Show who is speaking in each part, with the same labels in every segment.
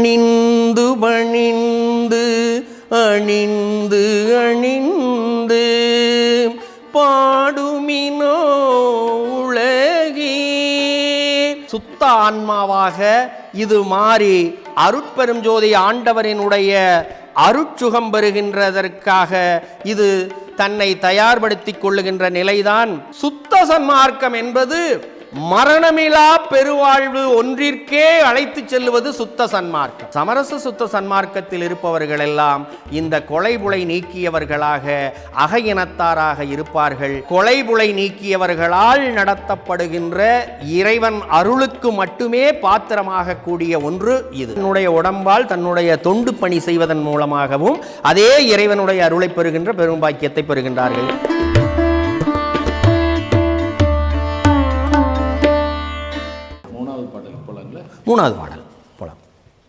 Speaker 1: அணிந்து பணிந்து அணிந்து அணிந்து பாடுமினோ உலகி. சுத்த ஆன்மாவாக இது மாறி அருட்பெரும் ஜோதி ஆண்டவரினுடைய அருட்சுகம் பெறுகின்றதற்காக இது தன்னை தயார்படுத்திக் கொள்ளுகின்ற நிலைதான். சுத்த சன்மார்க்கம் என்பது மரணமிலா பெருவாழ்வு ஒன்றிற்கே அழைத்து செல்லுவது சுத்த சன்மார்க்கம். சமரச சுத்த சன்மார்க்கத்தில் இருப்பவர்கள் எல்லாம் இந்த கொலைபுலை நீக்கியவர்களாக அகையினத்தாராக இருப்பார்கள். கொலைபுலை நீக்கியவர்களால் நடத்தப்படுகின்ற இறைவன் அருளுக்கு மட்டுமே பாத்திரமாக கூடிய ஒன்று இது. தன்னுடைய உடம்பால் தன்னுடைய தொண்டு பணி செய்வதன் மூலமாகவும் அதே இறைவனுடைய அருளை பெறுகின்ற பெரும் பாக்கியத்தை பெறுகின்றார்கள்.
Speaker 2: மூணாவது பாடல்.
Speaker 1: போலாம்.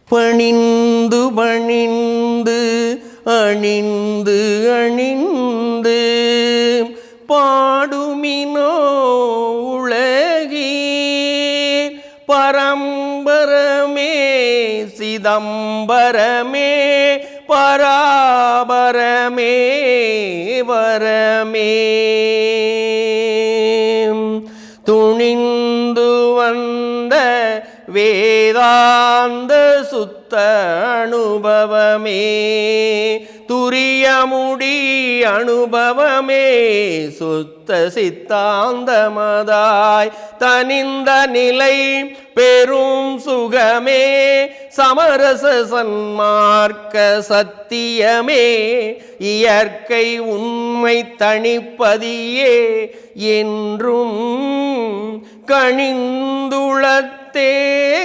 Speaker 1: பணிந்து பணிந்து அணிந்து அணிந்து பாடுமினோ உலகி பரம்பரமே சிதம்பரமே பராபரமே வரமே. அந்த சுத்த அனுபவமே துரியமுடி அனுபவமே சுத்த சித்தாந்தமதாய் தனிந்த நிலை பெரும் சுகமே சமரச சன்மார்க்க சத்தியமே இயற்கை உண்மை தணிப்பதியே என்றும் கணிந்துளத்தே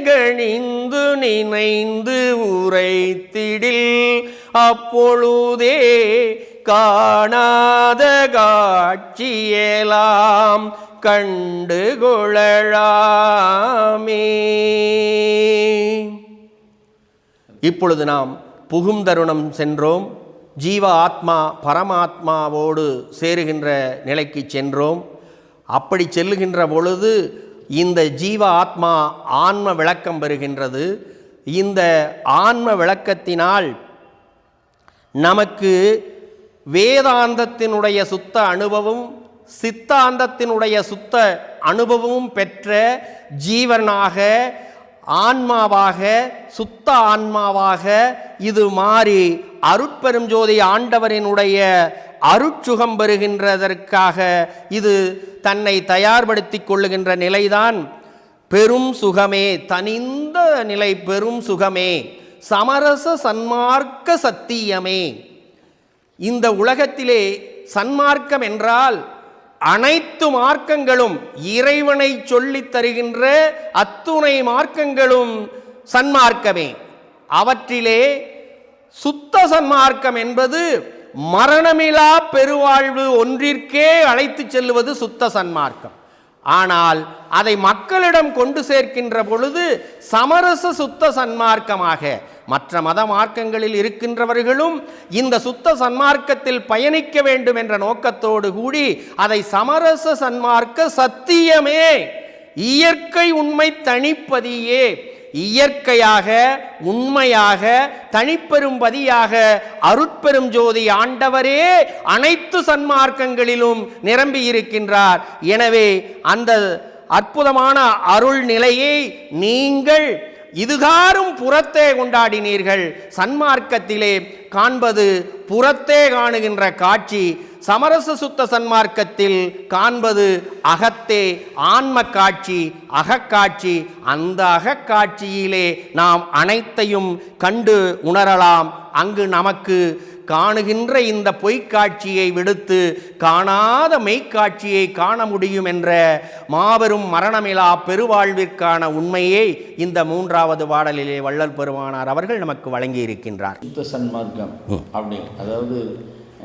Speaker 1: கணிந்து நினைந்து உரைத்திடில் அப்பொழுதே காணாத காட்சியலாம் கண்டு கொள்ளலாமே இப்பொழுது நாம் புகும் தருணம் சென்றோம். ஜீவ ஆத்மா பரமாத்மாவோடு சேருகின்ற நிலைக்கு சென்றோம். அப்படி செல்லுகின்ற பொழுது இந்த ஜீவ ஆத்மா ஆன்ம விளக்கம் பெறுகின்றது. இந்த ஆன்ம விளக்கத்தினால் நமக்கு வேதாந்தத்தினுடைய சுத்த அனுபவம் சித்தாந்தத்தினுடைய சுத்த அனுபவமும் பெற்ற ஜீவனாக ஆன்மாவாக சுத்த ஆன்மாவாக இது மாறி அருட்பெரும் ஜோதி ஆண்டவரினுடைய அருட்சுகம் பெறுகின்றதற்காக இது தன்னை தயார்படுத்திக் கொள்ளுகின்ற நிலைதான். பெரும் சுகமே தனிந்த நிலை பெரும் சுகமே சமரச சன்மார்க்க சத்தியமே. இந்த உலகத்திலே சன்மார்க்கம் என்றால் அனைத்து மார்க்கங்களும் இறைவனை சொல்லித் தருகின்ற அத்துணை மார்க்கங்களும் சன்மார்க்கமே. அவற்றிலே சுத்த சன்மார்க்கம் என்பது மரணமிலா பெருவாழ்வு ஒன்றிற்கே அழைத்து செல்லுவது சுத்த சன்மார்க்கம். ஆனால் அதை மக்களிடம் கொண்டு சேர்க்கின்ற பொழுது சமரச சுத்த சன்மார்க்கமாக மற்ற மத மார்க்கங்களில் இருக்கின்றவர்களும் இந்த சுத்த சன்மார்க்கத்தில் பயணிக்க வேண்டும் என்ற நோக்கத்தோடு கூடி அதை சமரச சன்மார்க்க சத்தியமே இயற்கை உண்மை தனிப்பதியே இயற்கையாக உண்மையாக தனிப்பெரும்பதியாக அருட்பெரும் ஜோதி ஆண்டவரே அனைத்து சன்மார்க்கங்களிலும் நிரம்பி இருக்கின்றார். எனவே அந்த அற்புதமான அருள் நிலையை நீங்கள் இதுகாரும் புறத்தே கொண்டாடினீர்கள். சன்மார்க்கத்திலே காண்பது புறத்தே காணுகின்ற காட்சி. சமரச சுத்த சன்மார்க்கத்தில் காண்பது அகத்தே ஆன்ம காட்சி அகக்காட்சி அந்த அகக்காட்சியிலே நாம் அனைத்தையும் கண்டு உணரலாம். அங்கு நமக்கு காணுகின்ற இந்த பொய்க்காட்சியை விடுத்து காணாத மெய்க்காட்சியை காண முடியும் என்ற மாபெரும் மரணமிலா பெருவாழ்விற்கான உண்மையை இந்த மூன்றாவது பாடலிலே வள்ளல் பெருமானார் அவர்கள் நமக்கு வழங்கி இருக்கின்றார்
Speaker 2: சுத்த சன்மார்க்கம் அப்படி அதாவது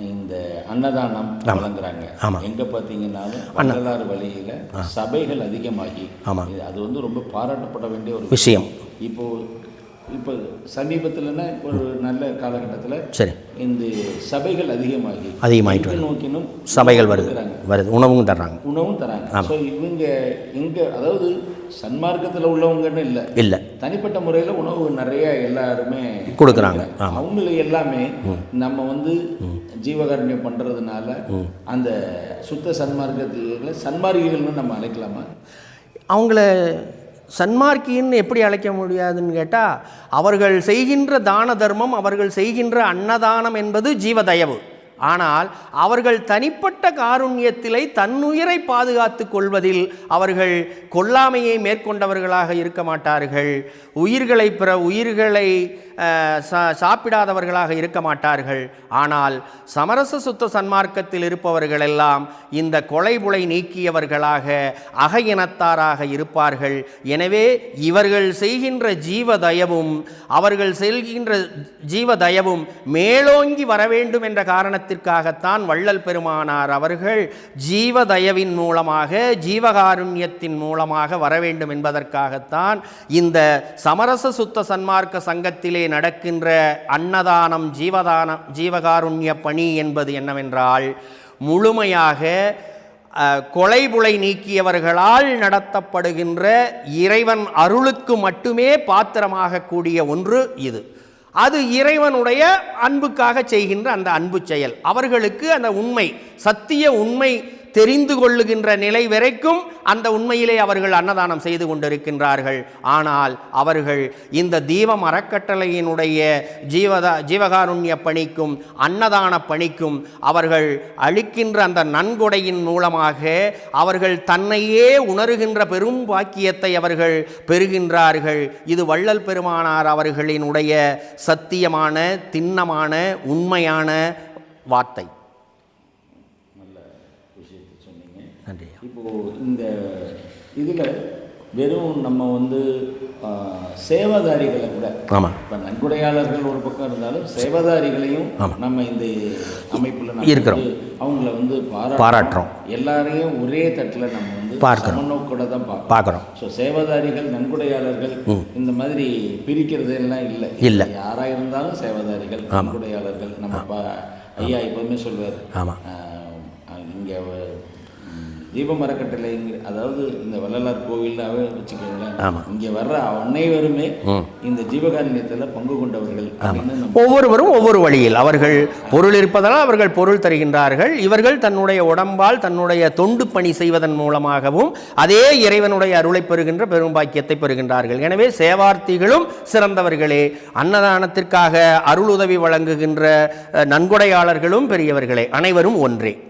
Speaker 2: இந்த அன்னதானம் வழங்குறாங்க. எங்க பார்த்தீங்கன்னாலும் வள்ளலார் வழியில சபைகள் அதிகமாகி அது வந்து ரொம்ப பாராட்டப்பட வேண்டிய ஒரு
Speaker 1: விஷயம்.
Speaker 2: இப்போ இப்போ சமீபத்தில்னா ஒரு நல்ல காலகட்டத்தில்
Speaker 1: சரி.
Speaker 2: இந்த சபைகள் அதிகமாகி
Speaker 1: அதிகமாயிட்டு
Speaker 2: எங்கு நோக்கினும்
Speaker 1: சபைகள் வருது. வருது. உணவும் தர்றாங்க.
Speaker 2: உணவும் தராங்க. ஸோ இவங்க எங்க அதாவது சன்மார்க்கத்துல உள்ளவங்கன்னு இல்லை.
Speaker 1: இல்லை.
Speaker 2: தனிப்பட்ட முறையில் உணவு நிறைய எல்லாருமே
Speaker 1: கொடுக்குறாங்க.
Speaker 2: அவங்கள எல்லாமே நம்ம வந்து ஜீவகாருண்யம் பண்றதுனால அந்த சுத்த சன்மார்க்கத்தில் சன்மார்க்கிகள்னு நம்ம அழைக்கலாமா?
Speaker 1: அவங்கள சன்மார்க்கின்னு எப்படி அழைக்க முடியாதுன்னு கேட்டால் அவர்கள் செய்கின்ற தான தர்மம் அவர்கள் செய்கின்ற அன்னதானம் என்பது ஜீவதயவு. ஆனால் அவர்கள் தனிப்பட்ட காருண்யத்திலே தன்னுயிரை பாதுகாத்து கொள்வதில் அவர்கள் கொல்லாமையை மேற்கொண்டவர்களாக இருக்க மாட்டார்கள். உயிர்களை பிற உயிர்களை சாப்பிடாதவர்களாக இருக்க மாட்டார்கள். ஆனால் சமரச சுத்த சன்மார்க்கத்தில் இருப்பவர்களெல்லாம் இந்த கொலைபுலை நீக்கியவர்களாக அகையினத்தாராக இருப்பார்கள். எனவே இவர்கள் செய்கின்ற ஜீவதயவும் அவர்கள் செல்கின்ற ஜீவதயவும் மேலோங்கி வர வேண்டும் என்ற காரணத்திற்காகத்தான் வள்ளல் பெருமானார் அவர்கள் ஜீவதயவின் மூலமாக ஜீவகாருண்யத்தின் மூலமாக வர வேண்டும் என்பதற்காகத்தான் இந்த சமரச சுத்த சன்மார்க்க சங்கத்திலே நடக்கின்ற அன்னதானம் ஜீவதானம் ஜீவகாருண்ய பணி என்பது என்னவென்றால் முழுமையாக கொலைபுலை நீக்கியவர்களால் நடத்தப்படுகின்ற இறைவன் அருளுக்கு மட்டுமே பாத்திரமாக கூடிய ஒன்று இது. அது இறைவனுடைய அன்புக்காக செய்கின்ற அந்த அன்பு செயல். அவர்களுக்கு அந்த உண்மை சத்திய உண்மை தெரிந்து கொள்ளுகின்ற நிலை வரைக்கும் அந்த உண்மையிலே அவர்கள் அன்னதானம் செய்து கொண்டிருக்கின்றார்கள். ஆனால் அவர்கள் இந்த தீபம் அறக்கட்டளையினுடைய ஜீவதா ஜீவகாருண்ய பணிக்கும் அன்னதான பணிக்கும் அவர்கள் அளிக்கின்ற அந்த நன்கொடையின் மூலமாக அவர்கள் தன்னையே உணர்கின்ற பெரும் பாக்கியத்தை அவர்கள் பெறுகின்றார்கள். இது வள்ளல் பெருமானார் அவர்களினுடைய சத்தியமான திண்ணமான உண்மையான வார்த்தை. நன்றி
Speaker 2: இப்போ இந்த இதுல வெறும் நம்ம வந்து சேவாதாரிகளை கூட
Speaker 1: ஆமாம்
Speaker 2: இப்போ நன்கொடையாளர்கள் ஒரு பக்கம் இருந்தாலும் சேவாதாரிகளையும் நம்ம இந்த அமைப்புல
Speaker 1: இருக்கிறோம்.
Speaker 2: அவங்கள வந்து பாராட்டுறோம். எல்லாரையும் ஒரே தட்டுல நம்ம வந்து
Speaker 1: பார்க்கிறோம்.
Speaker 2: சமநோக்கோட தான் பார்க்கறோம். ஸோ சேவாதாரிகள் நன்கொடையாளர்கள் இந்த மாதிரி பிரிக்கிறது எல்லாம் இல்லை.
Speaker 1: இல்ல.
Speaker 2: யாரா இருந்தாலும் சேவாதாரிகள் நன்கொடையாளர்கள் நம்ம ஐயா எப்பவுமே சொல்வார்.
Speaker 1: ஆமாம்
Speaker 2: தீபம் அறக்கட்டளை இங்க- அதாவது இந்த வள்ளலார் கோவில்னாவே வச்சுக்கோங்களேன்.
Speaker 1: ஆமாம்.
Speaker 2: இங்கே வர்ற அனைவருமே. இந்த ஜீவகாருண்யத்தில் பங்கு கொண்டவர்கள்
Speaker 1: ஒவ்வொருவரும் ஒவ்வொரு வழியில் அவர்கள் பொருள் இருப்பதால் அவர்கள் பொருள் தருகின்றார்கள். இவர்கள் தன்னுடைய உடம்பால் தன்னுடைய தொண்டு பணி செய்வதன் மூலமாகவும் அதே இறைவனுடைய அருளை பெறுகின்ற பெரும் பாக்கியத்தை பெறுகின்றார்கள். எனவே சேவார்த்திகளும் சிறந்தவர்களே அன்னதானத்திற்காக அருள் உதவி வழங்குகின்ற நன்கொடையாளர்களும் பெரியவர்களே அனைவரும் ஒன்றே.